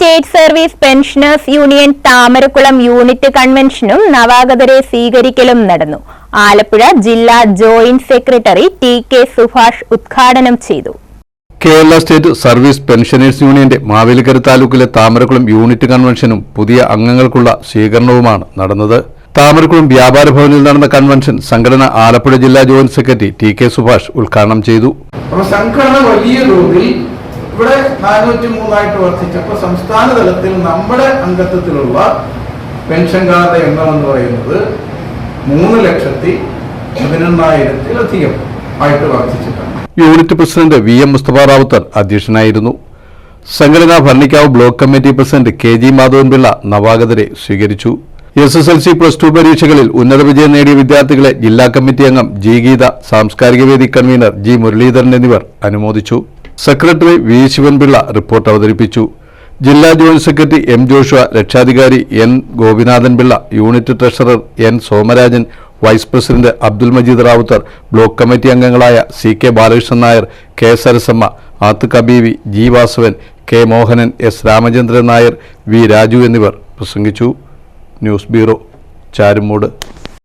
State service pensioners union Thamarakkulam unit കൺവെൻഷനും നവാഗതരെ സ്വീകരിക്കലും നടന്നു ആലപ്പുഴ ജില്ലാ joint secretary T K Subhash ഉദ്ഘാടനം ചെയ്തു കേരള സ്റ്റേറ്റ് സർവീസ് പെൻഷനേഴ്സ് യൂണിയന്റെ മാവേലിക്കര താലൂക്കിലെ താമരക്കുളം യൂണിറ്റ് കൺവെൻഷനും പുതിയ അംഗങ്ങൾക്കുള്ള സ്വീകരണവുമാണ് നടന്നത്. താമരക്കുളം വ്യാപാര ഭവനിൽ നടന്ന കൺവെൻഷൻ സംഘടന ആലപ്പുഴ ജില്ലാ joint secretary T K Subhash ഉദ്ഘാടനം ചെയ്തു. സംഘടന വലിയ തോതിൽ ഇവിടെ നാനൂറ്റി മൂന്നായിട്ട് വർദ്ധിച്ചപ്പോൾ സംസ്ഥാന തലത്തിൽ നമ്മുടെ അംഗത്വത്തിലുള്ള പെൻഷൻകാരുടെ എണ്ണം എന്ന് പറയുന്നത് മൂന്ന് ലക്ഷത്തി പതിനൊന്നായിരത്തിലധികം ആയിട്ട് വർദ്ധിച്ചിട്ടുണ്ട് unit president V M Mustafa Rawther അധ്യക്ഷനായിരുന്നു. സംഘടനാ Bharanikkavu block committee president K G Madhavan Pillai നവാഗതരെ സ്വീകരിച്ചു. S S L C plus two പരീക്ഷകളിൽ ഉന്നത വിജയം നേടിയ വിദ്യാർത്ഥികളെ ജില്ലാ കമ്മിറ്റി അംഗം ജി ഗീത സാംസ്കാരിക വേദി കൺവീനർ ജി മുരളീധരൻ എന്നിവർ അനുമോദിച്ചു. സെക്രട്ടറി വി ശിവൻപിള്ള റിപ്പോർട്ട് അവതരിപ്പിച്ചു. ജില്ലാ ജോയിന്റ് സെക്രട്ടറി എം ജോഷുവ രക്ഷാധികാരി N Gopinathan Pillai unit treasurer N Somarajan vice president Abdul Majeed Rawther block committee അംഗങ്ങളായ C K Balakrishnan Nair K Sarasamma ആത്ത് കബീവി G Vasavan K Mohanan S Ramachandran Nair V Raju എന്നിവർ പ്രസംഗിച്ചു. News bureau Charummoodu.